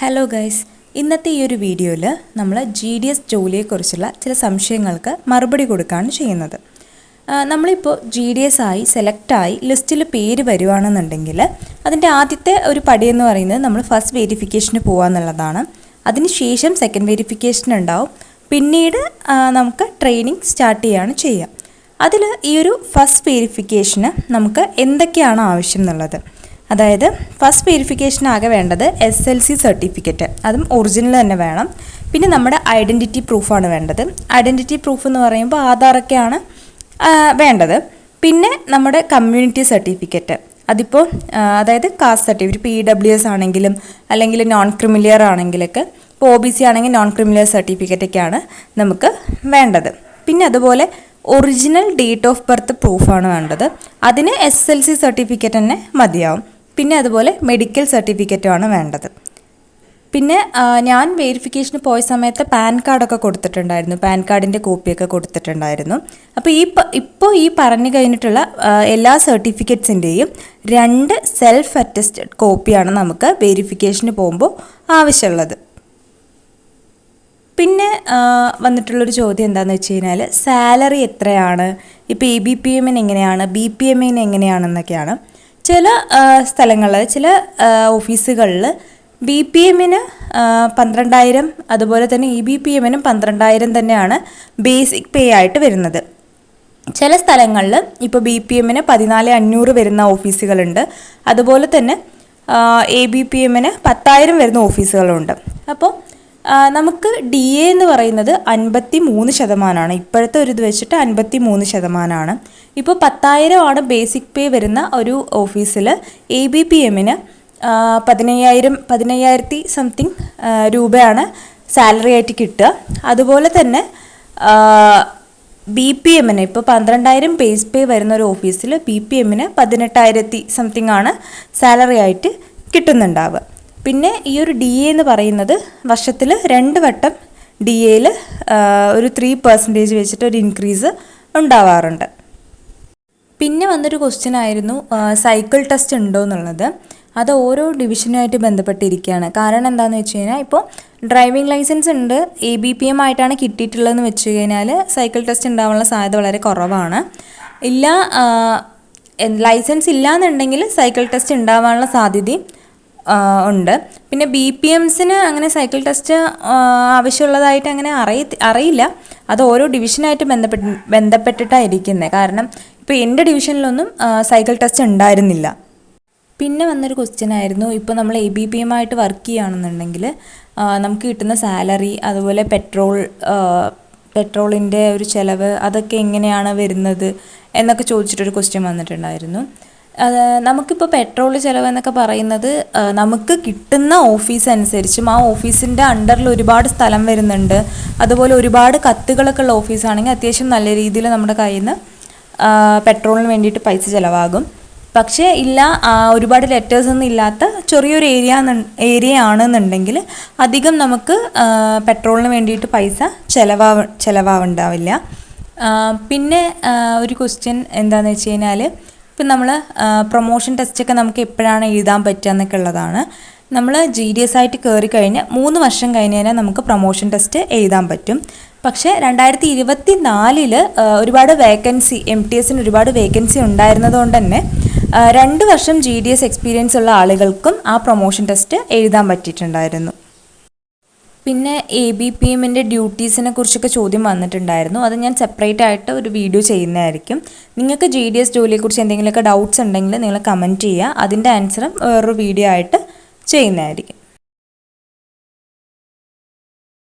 Hello guys ഇന്നത്തെ ഈ ഒരു വീഡിയോയിൽ നമ്മൾ ജി ഡി എസ് ജോലിയെക്കുറിച്ചുള്ള ചില സംശയങ്ങൾക്ക് മറുപടി കൊടുക്കുകയാണ് ചെയ്യുന്നത്. നമ്മളിപ്പോൾ ജി ഡി എസ് ആയി സെലക്റ്റായി ലിസ്റ്റിൽ പേര് വരുവാണെന്നുണ്ടെങ്കിൽ അതിന്റെ ആദ്യത്തെ ഒരു പടി എന്ന് പറയുന്നത് നമ്മൾ ഫസ്റ്റ് വെരിഫിക്കേഷന് പോകാമെന്നുള്ളതാണ് അതിനുശേഷം സെക്കൻഡ് വെരിഫിക്കേഷൻ ഉണ്ടാവും. പിന്നീട് നമുക്ക് ട്രെയിനിങ് സ്റ്റാർട്ട് ചെയ്യുകയാണ് ചെയ്യുക. അതിൽ ഈ ഒരു ഫസ്റ്റ് വെരിഫിക്കേഷന് നമുക്ക് എന്തൊക്കെയാണ് ആവശ്യം എന്നുള്ളത്? അതായത് ഫസ്റ്റ് വെരിഫിക്കേഷൻ ആകെ വേണ്ടത് എസ് എൽ സി സർട്ടിഫിക്കറ്റ് അതും ഒറിജിനൽ തന്നെ വേണം. പിന്നെ നമ്മുടെ ഐഡന്റിറ്റി പ്രൂഫാണ് വേണ്ടത്. ഐഡന്റിറ്റി പ്രൂഫ് എന്ന് പറയുമ്പോൾ ആധാറൊക്കെയാണ് വേണ്ടത്. പിന്നെ നമ്മുടെ കമ്മ്യൂണിറ്റി സർട്ടിഫിക്കറ്റ് അതിപ്പോൾ അതായത് caste certificate P W S ആണെങ്കിലും അല്ലെങ്കിൽ നോൺ ക്രിമിലിയർ ആണെങ്കിലൊക്കെ ഇപ്പോൾ ഒ ബി സി ആണെങ്കിൽ നോൺ ക്രിമിലിയർ സർട്ടിഫിക്കറ്റൊക്കെയാണ് നമുക്ക് വേണ്ടത്. പിന്നെ അതുപോലെ ഒറിജിനൽ ഡേറ്റ് ഓഫ് ബർത്ത് പ്രൂഫാണ് വേണ്ടത്. അതിന് എസ് എൽ സി സർട്ടിഫിക്കറ്റ് തന്നെ മതിയാവും. പിന്നെ അതുപോലെ മെഡിക്കൽ സർട്ടിഫിക്കറ്റും ആണ് വേണ്ടത്. പിന്നെ ഞാൻ വെരിഫിക്കേഷന് പോയ സമയത്ത് പാൻ കാർഡൊക്കെ കൊടുത്തിട്ടുണ്ടായിരുന്നു. പാൻ കാർഡിന്റെ കോപ്പിയൊക്കെ കൊടുത്തിട്ടുണ്ടായിരുന്നു. അപ്പോൾ ഈ ഇപ്പോൾ ഈ പറഞ്ഞു കഴിഞ്ഞിട്ടുള്ള എല്ലാ സർട്ടിഫിക്കറ്റ്സിന്റെയും രണ്ട് സെൽഫ് അറ്റസ്റ്റഡ് കോപ്പിയാണ് നമുക്ക് വെരിഫിക്കേഷന് പോകുമ്പോൾ ആവശ്യമുള്ളത്. പിന്നെ വന്നിട്ടുള്ളൊരു ചോദ്യം എന്താണെന്ന് വെച്ച് കഴിഞ്ഞാൽ സാലറി എത്രയാണ്? ഇപ്പോൾ എ ബി പി എമ്മിന് എങ്ങനെയാണ്? ബി പി എമ്മിന് എങ്ങനെയാണെന്നൊക്കെയാണ്. ചില സ്ഥലങ്ങളിൽ ചില ഓഫീസുകളിൽ ബി പി എമ്മിന് പന്ത്രണ്ടായിരം അതുപോലെ തന്നെ ഇ ബി പി എമ്മിനും പന്ത്രണ്ടായിരം തന്നെയാണ് ബേസിക് പേ ആയിട്ട് വരുന്നത്. ചില സ്ഥലങ്ങളിൽ ഇപ്പോൾ ബി പി എമ്മിന് പതിനാല് അഞ്ഞൂറ് വരുന്ന ഓഫീസുകളുണ്ട്. അതുപോലെ തന്നെ എ ബി പി എമ്മിന് പത്തായിരം വരുന്ന ഓഫീസുകളുണ്ട്. അപ്പോൾ നമുക്ക് ഡി എ എന്ന് പറയുന്നത് അൻപത്തി മൂന്ന് ശതമാനമാണ് ഇപ്പോഴത്തെ ഒരു ഇത് വെച്ചിട്ട് അൻപത്തി മൂന്ന് ശതമാനമാണ് ഇപ്പോൾ പത്തായിരമാണ് ബേസിക് പേ വരുന്ന ഒരു ഓഫീസിൽ എ ബി പി എമ്മിന് പതിനയ്യായിരം പതിനയ്യായിരത്തി സംതിങ് രൂപയാണ് സാലറി ആയിട്ട് കിട്ടുക. അതുപോലെ തന്നെ ബി പി എമ്മിന് ഇപ്പോൾ പന്ത്രണ്ടായിരം ബേസ് പേ വരുന്ന ഒരു ഓഫീസിൽ ബി പി എമ്മിന് പതിനെട്ടായിരത്തി സംതിങ് ആണ് സാലറി ആയിട്ട് കിട്ടുന്നുണ്ടാവുക. പിന്നെ ഈ ഒരു ഡി എ എന്ന് പറയുന്നത് വർഷത്തിൽ രണ്ട് വട്ടം ഡി എയിൽ ഒരു ത്രീ പെർസെന്റേജ് വെച്ചിട്ട് ഒരു ഇൻക്രീസ് ഉണ്ടാവാറുണ്ട്. പിന്നെ വന്നൊരു ക്വസ്റ്റ്യൻ ആയിരുന്നു സൈക്കിൾ ടെസ്റ്റ് ഉണ്ടോ എന്നുള്ളത്. അത് ഓരോ ഡിവിഷനുമായിട്ട് ബന്ധപ്പെട്ടിരിക്കുകയാണ്. കാരണം എന്താണെന്ന് വെച്ച് കഴിഞ്ഞാൽ ഇപ്പോൾ ഡ്രൈവിംഗ് ലൈസൻസ് ഉണ്ട് എ ബി പി എം ആയിട്ടാണ് കിട്ടിയിട്ടുള്ളതെന്ന് വെച്ച് കഴിഞ്ഞാൽ സൈക്കിൾ ടെസ്റ്റ് ഉണ്ടാവാനുള്ള സാധ്യത വളരെ കുറവാണ്. ഇല്ല ലൈസൻസ് ഇല്ല എന്നുണ്ടെങ്കിൽ സൈക്കിൾ ടെസ്റ്റ് ഉണ്ടാവാനുള്ള സാധ്യതയും ഉണ്ട്. പിന്നെ ബി പി എംസിന് അങ്ങനെ സൈക്കിൾ ടെസ്റ്റ് ആവശ്യമുള്ളതായിട്ട് അങ്ങനെ അറിയ അറിയില്ല. അത് ഓരോ ഡിവിഷനായിട്ട് ബന്ധപ്പെട്ട് ബന്ധപ്പെട്ടിട്ടാണ് ഇരിക്കുന്നത് കാരണം ഇപ്പോൾ എന്റെ ഡിവിഷനിലൊന്നും സൈക്കിൾ ടെസ്റ്റ് ഉണ്ടായിരുന്നില്ല. പിന്നെ വന്നൊരു ക്വസ്റ്റ്യൻ ആയിരുന്നു. ഇപ്പോൾ നമ്മൾ എ ബി പി എം ആയിട്ട് വർക്ക് ചെയ്യുകയാണെന്നുണ്ടെങ്കിൽ നമുക്ക് കിട്ടുന്ന സാലറി അതുപോലെ പെട്രോൾ പെട്രോളിന്റെ ഒരു ചിലവ് അതൊക്കെ എങ്ങനെയാണ് വരുന്നത് എന്നൊക്കെ ചോദിച്ചിട്ടൊരു ക്വസ്റ്റ്യൻ വന്നിട്ടുണ്ടായിരുന്നു. നമുക്കിപ്പോൾ പെട്രോൾ ചിലവ് എന്നൊക്കെ പറയുന്നത് നമുക്ക് കിട്ടുന്ന ഓഫീസ് അനുസരിച്ചും ആ ഓഫീസിന്റെ അണ്ടറിൽ ഒരുപാട് സ്ഥലം വരുന്നുണ്ട്. അതുപോലെ ഒരുപാട് കത്തുകളൊക്കെ ഉള്ള ഓഫീസാണെങ്കിൽ അത്യാവശ്യം നല്ല രീതിയിൽ നമ്മുടെ കയ്യിൽ നിന്ന് പെട്രോളിന് വേണ്ടിയിട്ട് പൈസ ചിലവാകും. പക്ഷേ ഇല്ല ഒരുപാട് ലെറ്റേഴ്സ് ഒന്നും ഇല്ലാത്ത ചെറിയൊരു ഏരിയ ഏരിയ ആണെന്നുണ്ടെങ്കിൽ അധികം നമുക്ക് പെട്രോളിന് വേണ്ടിയിട്ട് പൈസ ചിലവാവ ചിലവാവുണ്ടാവില്ല. പിന്നെ ഒരു ക്വസ്റ്റ്യൻ എന്താണെന്ന് വെച്ച് കഴിഞ്ഞാൽ ഇപ്പം നമ്മൾ പ്രൊമോഷൻ ടെസ്റ്റൊക്കെ നമുക്ക് എപ്പോഴാണ് എഴുതാൻ പറ്റുക എന്നൊക്കെ ഉള്ളതാണ് നമ്മൾ ജി ഡി എസ് ആയിട്ട് കയറി കഴിഞ്ഞ് മൂന്ന് വർഷം കഴിഞ്ഞ് കഴിഞ്ഞാൽ നമുക്ക് പ്രൊമോഷൻ ടെസ്റ്റ് എഴുതാൻ പറ്റും. പക്ഷേ രണ്ടായിരത്തി ഇരുപത്തി നാലിൽ ഒരുപാട് വേക്കൻസി എം ടി എസിന് ഒരുപാട് വേക്കൻസി ഉണ്ടായിരുന്നതുകൊണ്ട് തന്നെ രണ്ട് വർഷം ജി ഡി എസ് എക്സ്പീരിയൻസ് ഉള്ള ആളുകൾക്കും ആ പ്രൊമോഷൻ ടെസ്റ്റ് എഴുതാൻ പറ്റിയിട്ടുണ്ടായിരുന്നു. പിന്നെ എ ബി പി എമ്മിന്റെ ഡ്യൂട്ടീസിനെ കുറിച്ചൊക്കെ ചോദ്യം വന്നിട്ടുണ്ടായിരുന്നു. അത് ഞാൻ സെപ്പറേറ്റ് ആയിട്ട് ഒരു വീഡിയോ ചെയ്യുന്നതായിരിക്കും. നിങ്ങൾക്ക് ജി ഡി എസ് ജോലിയെക്കുറിച്ച് എന്തെങ്കിലുമൊക്കെ ഡൗട്ട്സ് ഉണ്ടെങ്കിൽ നിങ്ങൾ കമന്റ് ചെയ്യുക. അതിന്റെ ആൻസറും വേറൊരു വീഡിയോ ആയിട്ട് ചെയ്യുന്നതായിരിക്കും.